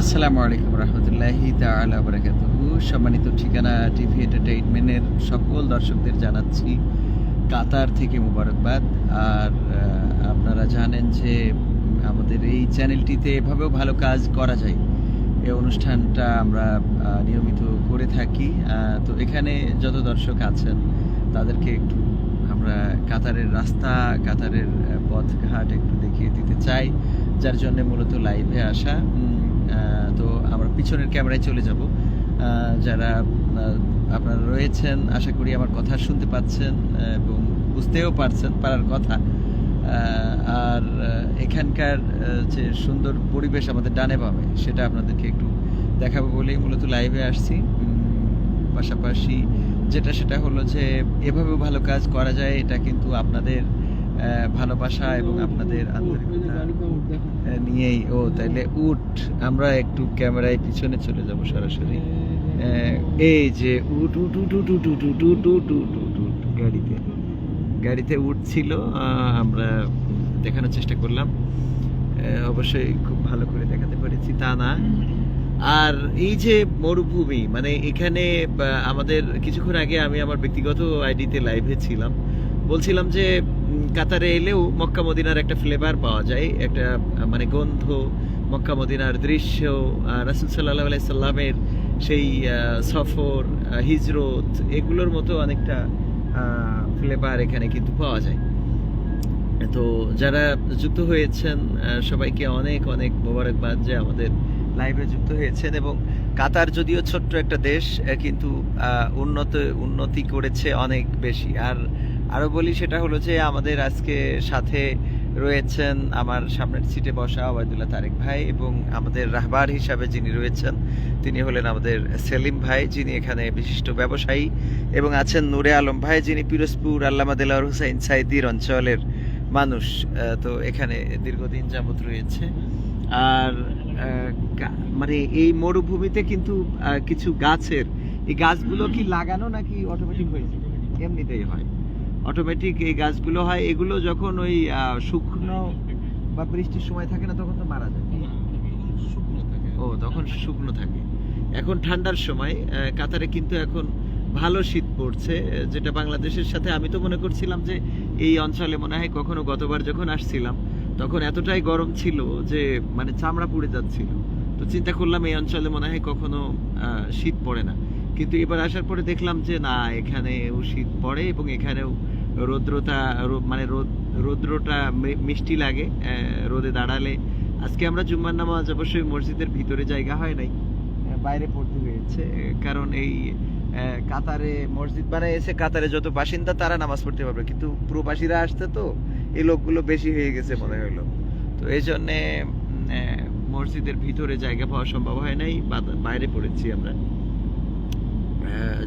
আসসালামু আলাইকুম রহমতুল্লাহি তাআলা বারাকাতুহু। সম্মানিত ঠিকানা টিভি এন্টারটেইনমেন্টের সকল দর্শকদের জানাচ্ছি কাতার থেকে মুবারকবাদ। আর আপনারা জানেন যে আমাদের এই চ্যানেলটিতে এভাবেও ভালো কাজ করা যায়। এই অনুষ্ঠানটা আমরা নিয়মিত করে থাকি। তো এখানে যত দর্শক আছেন, তাদেরকে একটু আমরা কাতারের রাস্তা, কাতারের পথঘাট একটু দেখিয়ে দিতে চাই, যার জন্য মূলত লাইভে আসা। তো আমরা পিছনের ক্যামেরায় চলে যাব। যারা আপনারা রয়েছেন, আশা করি আমার কথা শুনতে পাচ্ছেন এবং বুঝতেও পারছেন, পারার কথা। আর এখানকার যে সুন্দর পরিবেশ আমাদের ডানে পাবে সেটা আপনাদেরকে একটু দেখাবো বলেই মূলত লাইভে আসছি। পাশাপাশি যেটা, সেটা হলো যে, এভাবেও ভালো কাজ করা যায়, এটা কিন্তু আপনাদের ভালোবাসা এবং আপনাদের নিয়েই ও তাইলে উঠ আমরা একটু ক্যামেরায় পিছনে চলে যাব সরাসরি এই যে উট উট উট উট উট উট উট উট উট উট উট উট গাড়িতে গাড়িতে উঠছিল আমরা দেখানোর চেষ্টা করলাম অবশ্যই খুব ভালো করে দেখাতে পেরেছি তা না আর এই যে মরুভূমি মানে এখানে আমাদের কিছুক্ষণ আগে আমি আমার ব্যক্তিগত আইডিতে লাইভে ছিলাম বলছিলাম যে কাতারে এলেও মক্কা মদিনার একটা ফ্লেভার পাওয়া যায়, একটা মানে গন্ধ, মক্কা মদিনার দৃশ্য রাসুল সাল্লাহ সাল্লামের সেই সফর হিজরত, এগুলোর মতো অনেকটা ফ্লেভার এখানে কিন্তু পাওয়া যায়। তো যারা যুক্ত হয়েছেন সবাইকে অনেক অনেক মোবারকবাদ যে আমাদের লাইভে যুক্ত হয়েছেন এবং কাতার যদিও ছোট্ট একটা দেশ কিন্তু উন্নত, উন্নতি করেছে অনেক বেশি। আর আরও বলি সেটা হলো যে আমাদের আজকে সাথে রয়েছেন আমার সামনের সিটে বসা ওবায়দুল্লাহ তারেক ভাই এবং আমাদের রাহবার হিসাবে যিনি রয়েছেন, তিনি হলেন আমাদের সেলিম ভাই, যিনি এখানে বিশিষ্ট ব্যবসায়ী এবং আছেন নূরে আলম ভাই, যিনি পিরোজপুর, আল্লামা দেলাওয়ার হুসাইন সাইদির অঞ্চলের মানুষ। তো এখানে দীর্ঘদিন যাবত রয়েছে। আর মানে এই মরুভূমিতে কিন্তু কিছু গাছের, এই গাছগুলো কি লাগানো নাকি অটোমেটিক হয়েছে এমনিতেই হয়। অটোমেটিক এই গাছগুলো হয় এগুলো যখন ওই শুকনো বা বৃষ্টির সময় থাকে না তখন তো মারা যায়। ও তখন শুকনো থাকে। এখন ঠান্ডার সময় কাতারে কিন্তু এখন ভালো শীত পড়ছে যেটা বাংলাদেশের সাথে আমি তো মনে করছিলাম যে এই অঞ্চলে মনে হয় কখনো গতবার যখন আসছিলাম তখন এতটাই গরম ছিল যে মানে চামড়া পুড়ে যাচ্ছিল। তো চিন্তা করলাম এই অঞ্চলে মনে হয় কখনো শীত পড়ে না। কিন্তু এবার আসার পরে দেখলাম যে না এখানেও শীত পড়ে এবং এখানেও রৌদ্রতা মানে রোদ রৌদ্রটা মিষ্টি লাগে রোদে দাঁড়ালে। আজকে আমরা জুম্মার নামাজ অবশ্যই মসজিদের ভিতরে জায়গা হয় নাই বাইরে পড়তে হয়েছে কারণ এই কাতারে মসজিদ বানাইছে, কাতারে যত বাসিন্দা তারা নামাজ পড়তে পারবে। কিন্তু প্রবাসীরা আসতে তো, এই লোকগুলো বেশি হয়ে গেছে মনে হলো। তো এই জন্যে মসজিদের ভিতরে জায়গা পাওয়া সম্ভব হয় নাই বাইরে পড়েছি আমরা।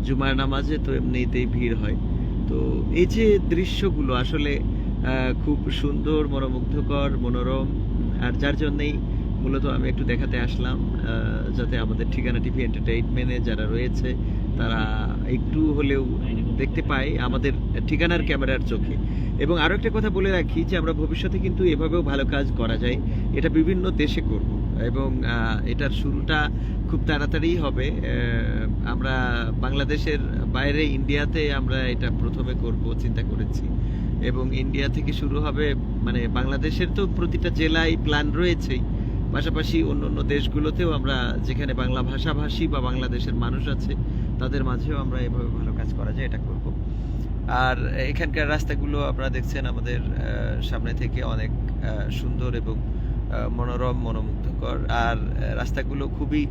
জুমার নামাজে তো এমনিতেই ভিড় হয়। তো এই যে দৃশ্যগুলো আসলে খুব সুন্দর, মনোমুগ্ধকর, মনোরম, আর যার জন্যেই মূলত আমি একটু দেখাতে আসলাম যাতে আমাদের ঠিকানা টিভি এন্টারটেইনমেন্টে যারা রয়েছে, তারা একটু হলেও দেখতে পায় আমাদের ঠিকানার ক্যামেরার চোখে। এবং আরও একটা কথা বলে রাখি যে, আমরা ভবিষ্যতে কিন্তু এভাবেও ভালো কাজ করা যায়। এটা বিভিন্ন দেশে করব। এবং এটার শুরুটা খুব তাড়াতাড়ি হবে। আমরা বাংলাদেশের বাইরে ইন্ডিয়াতে আমরা এটা প্রথমে করব, চিন্তা করেছি। এবং ইন্ডিয়া থেকে শুরু হবে মানে বাংলাদেশের তো প্রতিটা জেলায় প্ল্যান রয়েছেই। পাশাপাশি অন্য অন্য দেশগুলোতেও আমরা, যেখানে বাংলা ভাষাভাষী বা বাংলাদেশের মানুষ আছে, তাদের মাঝেও আমরা এভাবে ভালো কাজ করা যায়, এটা করব। আর এখানকার রাস্তাগুলো আপনারা দেখছেন আমাদের সামনে থেকে অনেক সুন্দর এবং মনোরম মনোমুগ্ধকর। আর রাস্তাগুলো খুবই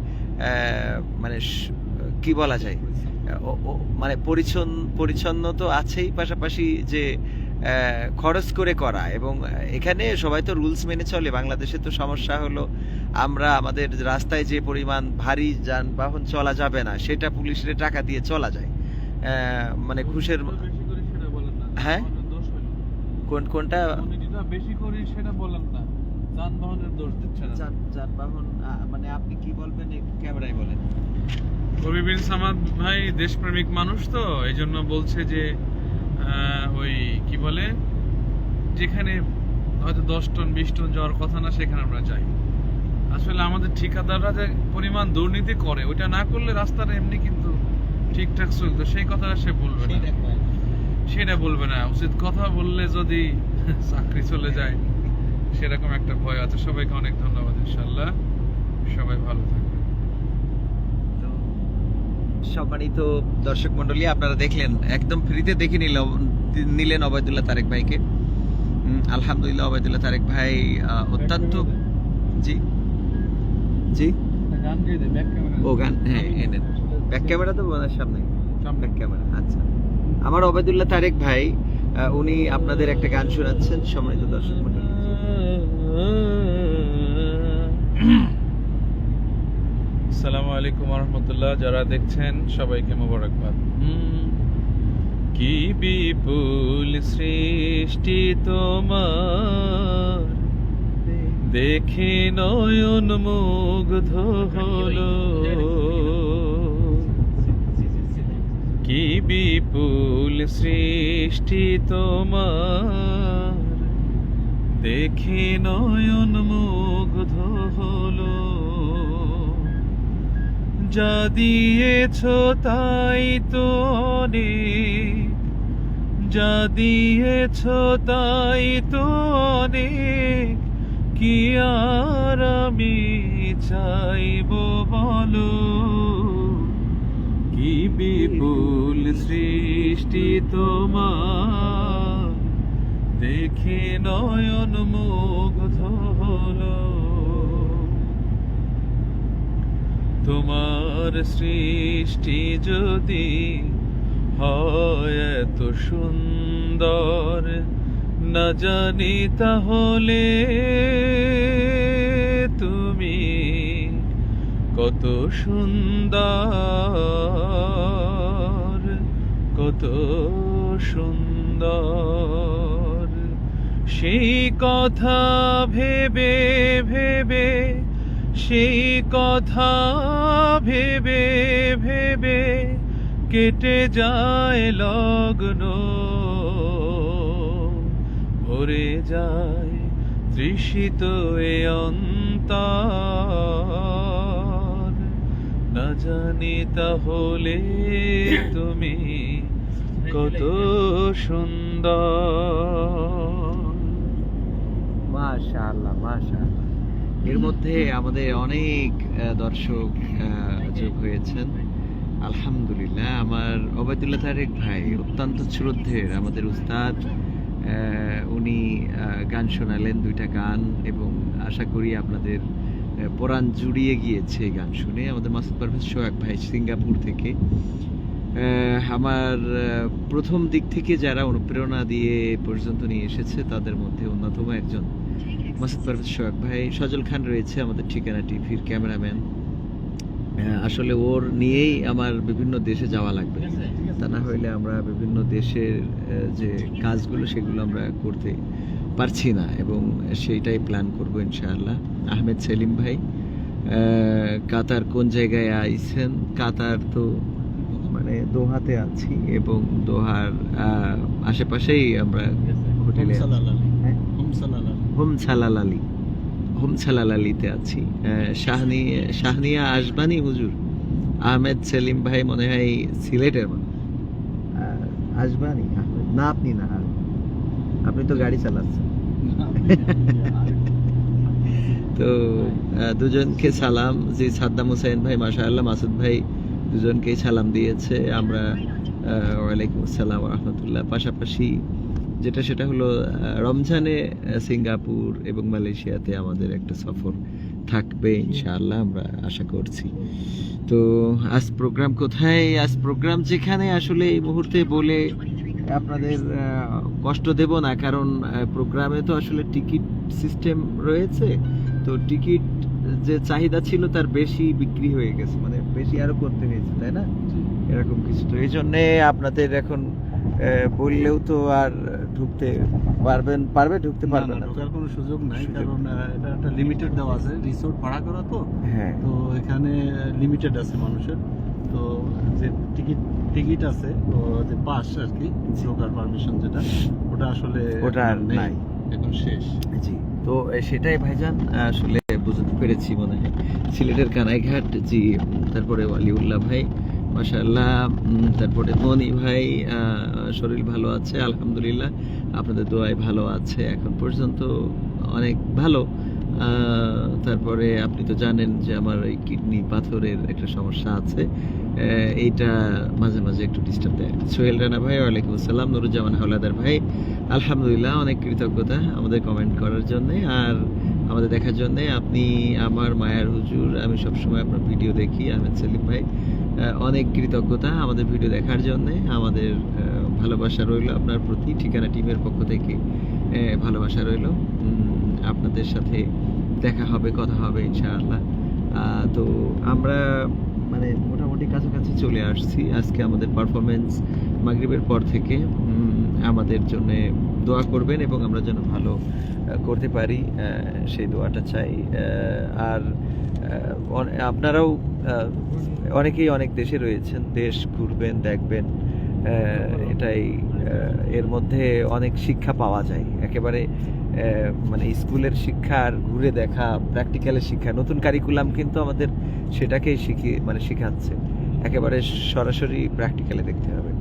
মানে কি বলা যায়? মানে পরিচ্ছন্ন পরিচ্ছন্ন তো আছেই পাশাপাশি যে খরচ করে করা। এবং এখানে সবাই তো রুলস মেনে চলে। বাংলাদেশে তো সমস্যা হলো আমরা আমাদের রাস্তায় যে পরিমাণ ভারী যানবাহন চলা যাবে না সেটা পুলিশের টাকা দিয়ে চলা যায়। মানে ঘুষের হ্যাঁ? কোন কোনটা? বেশি করি সেটা বলেন না। যানবাহনের দোষ দিচ্ছে না। যান- যানবাহন মানে আপনি কি বলবেন একটু ক্যামেরায় বলেন। কবি বিন সামাদ ভাই দেশপ্রেমিক মানুষ তো এই জন্য বলছে যে আহ, ওই কি বলে যেখানে হয়তো দশ টন বিশ টন যাওয়ার কথা না সেখানে আমরা যাই। আসলে আমাদের ঠিকাদাররা যে পরিমাণ দুর্নীতি করে ওইটা না করলে রাস্তাটা এমনি কিন্তু ঠিকঠাক চলতো। সেই কথা সে বলবে না। সেটা বলবে না। উচিত কথা বললে যদি চাকরি চলে যায় সেরকম একটা ভয় আছে। সবাইকে অনেক ধন্যবাদ ইনশাল্লাহ সবাই ভালো থাকবেন। তো সম্মানিত দর্শক মন্ডলী আপনারা দেখলেন একদম ফ্রিতে দেখে নিল নিলেন অবৈদুল্লাহ তারেক ভাইকে। আলহামদুলিল্লাহ অবৈদুল্লাহ তারেক ভাই অত্যন্ত জি। জি? ও গান হ্যাঁ এনেন। ব্যাক ক্যামেরা তো বোধহয় সামনে। ব্যাক ক্যামেরা আচ্ছা। আমার অবৈদুল্লাহ তারেক ভাই উনি আপনাদের একটা গান শোনাচ্ছেন সম্মানিত দর্শক মন্ডলী আসসালামু আলাইকুম রহমতুল্লাহ যারা দেখছেন, সবাইকে মোবারকবাদ। কি বিপুল সৃষ্টি তোমার? দেখে নয়ন মুগ্ধ হলো। কি বিপুল সৃষ্টি তোমার? দেখে নয়ন মুগ্ধ হলো। যা দিয়েছ তাই তো অনেক। যা দিয়েছ তাই তো অনেক। কি আর আমি চাইব বলো? কি বিপুল সৃষ্টি তোমার? দেখে নয়ন মুগ্ধ হলো। তোমার সৃষ্টি যদি হয় এত সুন্দর, না জানি তাহলে তুমি কত সুন্দর কত সুন্দর। সেই কথা ভেবে ভেবে সেই কথা ভেবে ভেবে কেটে যায় লগ্ন। ভরে যায় তৃষিত এ অন্তর। না জানি তাহলে তুমি কত সুন্দর। মাশাআল্লাহ মাশাআল্লাহ। এর মধ্যে আমাদের অনেক দর্শক যোগ হয়েছেন। আলহামদুলিল্লাহ, আমার ওবায়দুল্লাহ তারেক ভাই, অত্যন্ত শ্রদ্ধের আমাদের উস্তাদ। উনি গান শোনালেন, দুইটা গান, এবং আশা করি আপনাদের পরাণ জুড়িয়ে গিয়েছে গান শুনে। আমাদের মাসুদ পারভেজ সোহাগ ভাই, সিঙ্গাপুর থেকে। আমার প্রথম দিক থেকে যারা অনুপ্রেরণা দিয়ে পর্যন্ত নিয়ে এসেছে, তাদের মধ্যে অন্যতম একজন মাসুদ পারভেজ সোহাগ ভাই সজল খান রয়েছে আমাদের ঠিকানা টিভির ক্যামেরাম্যান। আসলে ওর নিয়েই আমার বিভিন্ন দেশে যাওয়া লাগবে। তা না হইলে আমরা বিভিন্ন দেশের যে কাজগুলো সেগুলো আমরা করতে পারছি না এবং সেইটাই প্ল্যান করব ইনশাআল্লাহ। আহমেদ সেলিম ভাই কাতার কোন জায়গায় আইছেন? কাতার তো মানে দোহাতে আছি এবং দোহার আশেপাশেই আমরা হোটেলে হ্যাঁ? হোম ছালাল আলী হোম ছালাল আলীতে আছি শাহনি, শাহনিয়া আসবানি হুজুর, আহমেদ সেলিম ভাই মনে হয় সিলেটের মানুষ। আসবানি না, আপনি না আপনি তো গাড়ি চালাচ্ছেন। তো দুজনকে সালাম। জি, সাদ্দাম হুসাইন ভাই, মাশাআল্লাহ, মাসুদ ভাই দুজনকেই সালাম দিয়েছে। আমরা ওয়ালাইকুম আসসালাম রহমতুল্লাহ। পাশাপাশি যেটা সেটা হলো রমজানে সিঙ্গাপুর এবং মালয়েশিয়াতে আমাদের একটা সফর থাকবে ইনশাআল্লাহ আমরা আশা করছি। তো আজ প্রোগ্রাম কোথায়? আজ প্রোগ্রাম যেখানে আসলে এই মুহূর্তে বলে আপনাদের কষ্ট দেব না কারণ প্রোগ্রামে তো আসলে টিকিট সিস্টেম রয়েছে। তো টিকিট যে চাহিদা ছিল তার বেশি বিক্রি হয়ে গেছে মানে বেশি আরও করতে হয়েছে তাই না? এরকম কিছু। তো এই জন্যে আপনাদের এখন বললেও তো আর ঢুকতে পারবেন পারবে ঢুকতে পারবে না? ঢোকার কোনো সুযোগ নাই কারণ এটা একটা লিমিটেড দেওয়া আছে রিসোর্ট ভাড়া করা তো। হ্যাঁ। তো এখানে লিমিটেড আছে মানুষের। তো যে টিকিট টিকিট আছে তো যে পাস আর কি ঢোকার পারমিশন যেটা ওটা আসলে ওটা আর নাই। এখন শেষ। জি। তো সেটাই ভাইজান আসলে বুঝতে পেরেছি মনে হয়। সিলেটের কানাইঘাট জি তারপরে ওয়ালিউল্লাহ ভাই মাশাআল্লাহ। তারপরে মনি ভাই শরীর ভালো আছে, আলহামদুলিল্লাহ। আপনাদের দোয়ায় ভালো আছে, এখন পর্যন্ত অনেক ভালো। তারপরে আপনি তো জানেন যে আমার এই কিডনি পাথরের একটা সমস্যা আছে। এইটা মাঝে মাঝে একটু ডিস্টার্ব দেয়। সোহেল রানা ভাই, ওয়ালাইকুম আসসালাম। নুরুজ্জামান হাওলাদার ভাই, আলহামদুলিল্লাহ, অনেক কৃতজ্ঞতা আমাদের কমেন্ট করার জন্যে। আর আমাদের দেখার জন্যে আপনি আমার মায়ার হুজুর, আমি সবসময় আপনার ভিডিও দেখি, আহমেদ সেলিম ভাই। অনেক কৃতজ্ঞতা আমাদের ভিডিও দেখার জন্য। আমাদের ভালোবাসা রইল আপনার প্রতি। ঠিকানা টিমের পক্ষ থেকে ভালোবাসা রইল। আপনাদের সাথে দেখা হবে, কথা হবে, ইনশাআল্লাহ। তো আমরা মানে মোটামুটি কাছাকাছি চলে আসছি। আজকে আমাদের পারফরমেন্স মাগরিবের পর থেকে আমাদের জন্য দোয়া করবেন এবং আমরা যেন ভালো করতে পারি সেই দোয়াটা চাই। আর আপনারাও অনেকেই অনেক দেশে রয়েছেন দেশ ঘুরবেন দেখবেন এটাই এর মধ্যে অনেক শিক্ষা পাওয়া যায়। একেবারে মানে স্কুলের শিক্ষা আর ঘুরে দেখা প্র্যাকটিক্যালের শিক্ষা নতুন কারিকুলাম কিন্তু আমাদের সেটাকেই শিখিয়ে মানে শেখাচ্ছে। একেবারে সরাসরি প্র্যাকটিক্যালে দেখতে হবে।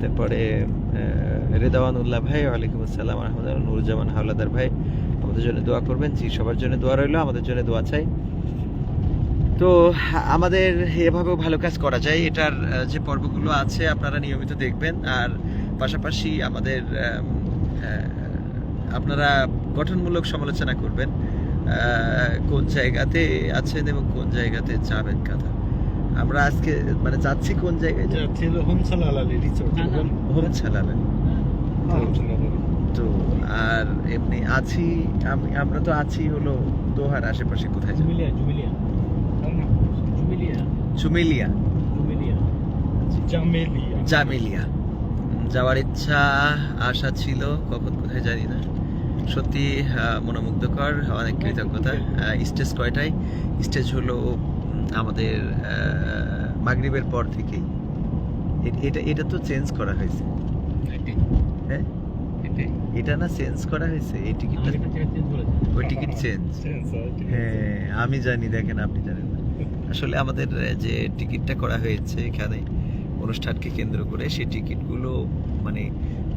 তারপরে আহ, রেদাওয়ানুল্লাহ ভাই ওয়ালাইকুম আসসালাম রহমতুল্লাহ নুরুজ্জামান হাওলাদার ভাই আমাদের জন্য দোয়া করবেন। জি সবার জন্য দোয়া রইল আমাদের জন্য দোয়া চাই। তো আমাদের এভাবেও ভালো কাজ করা যায়। এটার যে পর্বগুলো আছে আপনারা নিয়মিত দেখবেন। আর পাশাপাশি আমাদের আপনারা গঠনমূলক সমালোচনা করবেন কোন জায়গাতে আছেন এবং কোন জায়গাতে যাবেন কথা। আমরা আজকে মানে যাচ্ছি কোন জায়গায়? হোমসালাল আলী রিসোর্ট চালাবেন তো আর এমনি আছি আমি আমরা তো আছি হলো দোহার আশেপাশে কোথায় যাব? চুমেলিয়া। জুমিলিয়া। জামেলিয়া। যাওয়ার ইচ্ছা আশা ছিল কখন কোথায় জানি না। সত্যি মনোমুগ্ধকর অনেক কৃতজ্ঞতা। স্টেজ কয়টায়? স্টেজ হলো আমাদের মাগরিবের পর থেকেই। এটা এটা তো চেঞ্জ করা হয়েছে। হ্যাঁ? এটা না চেঞ্জ করা হয়েছে? এই টিকিটটা ওই টিকিট চেঞ্জ। হ্যাঁ আমি জানি দেখেন আপনি জানেন। আসলে আমাদের যে টিকিটটা করা হয়েছে এখানে অনুষ্ঠানকে কেন্দ্র করে সেই টিকিটগুলো মানে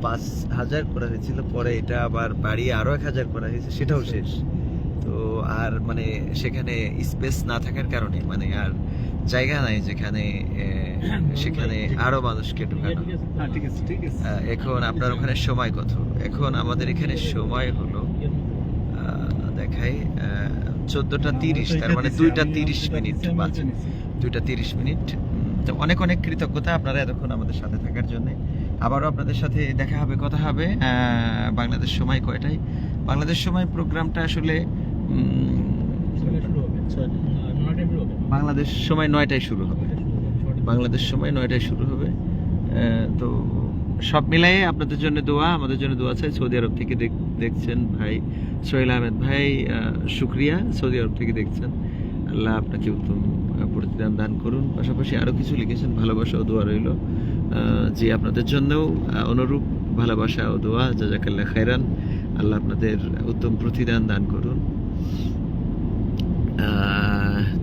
পাঁচ হাজার করা হয়েছিল পরে এটা আবার বাড়িয়ে আরও এক হাজার করা হয়েছে সেটাও শেষ। তো আর মানে সেখানে স্পেস না থাকার কারণে মানে আর জায়গা নাই যেখানে সেখানে আরও মানুষকে ঢুকানো। হ্যাঁ আহ, এখন আপনার ওখানে সময় কত? এখন আমাদের এখানে সময় হলো দেখাই চোদ্দটা তিরিশ তার মানে দুইটা তিরিশ মিনিট বাজে দুইটা তিরিশ মিনিট। তো অনেক অনেক কৃতজ্ঞতা আপনারা এতক্ষণ আমাদের সাথে থাকার জন্য। আবারও আপনাদের সাথে দেখা হবে কথা হবে বাংলাদেশ সময় কয়টায়? বাংলাদেশ সময় প্রোগ্রামটা আসলে বাংলাদেশ সময় নয়টায় শুরু হবে। বাংলাদেশ সময় নয়টায় শুরু হবে। তো সব মিলাই আপনাদের জন্য দোয়া, আমাদের জন্য দোয়া চাই সৌদি আরব থেকে দেখছেন ভাই সোহেল আহমেদ ভাই শুক্রিয়া। সৌদি আরব থেকে দেখছেন। আল্লাহ আপনাকে উত্তম প্রতিদান দান করুন। পাশাপাশি আরও কিছু লিখেছেন, ভালোবাসা ও দোয়া রইল। যে আপনাদের জন্যও অনুরূপ ভালোবাসা ও দোয়া, জাজাকাল্লাহ খায়রান। আল্লাহ আপনাদের উত্তম প্রতিদান দান করুন।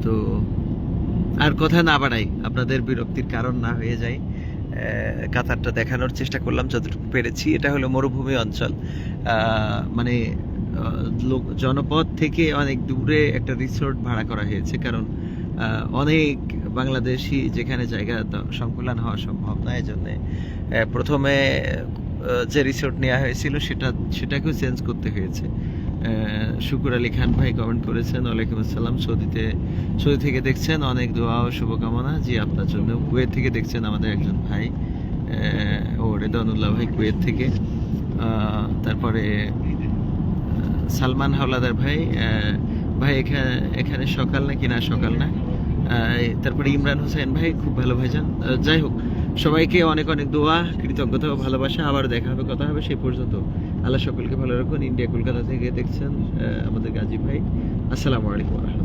তো আর কথা না বাড়াই, আপনাদের বিরক্তির কারণ না হয়ে যায়। কাতারটা দেখানোর চেষ্টা করলাম যতটুকু পেরেছি। এটা হলো মরুভূমি অঞ্চল। মানে লোক, জনপদ থেকে অনেক দূরে একটা রিসোর্ট ভাড়া করা হয়েছে। কারণ অনেক বাংলাদেশি যেখানে জায়গা সংকুলান হওয়া সম্ভব না এই জন্যে প্রথমে যে রিসোর্ট নেওয়া হয়েছিল সেটা, সেটাকেও চেঞ্জ করতে হয়েছে। শুকুর আলী খান ভাই কমেন্ট করেছেন, ওয়ালাইকুম আসসালাম। সৌদিতে, সৌদি থেকে দেখছেন, অনেক দোয়া ও শুভকামনা। জি, আপনার জন্য। কুয়েত থেকে দেখছেন আমাদের একজন ভাই ও রেদানুল্লাহ ভাই কুয়েত থেকে। তারপরে সালমান হাওলাদার ভাই ভাই এখানে এখানে সকাল নাকি? না, সকাল না। তারপরে ইমরান হোসেন ভাই, খুব ভালো ভাইজান। যাই হোক সবাইকে অনেক অনেক দোয়া, কৃতজ্ঞতা ও ভালোবাসা। আবার দেখা হবে, কথা হবে সেই পর্যন্ত। আল্লাহ সকলকে ভালো রাখুন। ইন্ডিয়া কলকাতা থেকে দেখছেন আমাদের গাজী ভাই। আসসালামু আলাইকুম রহমতুল্লাহ।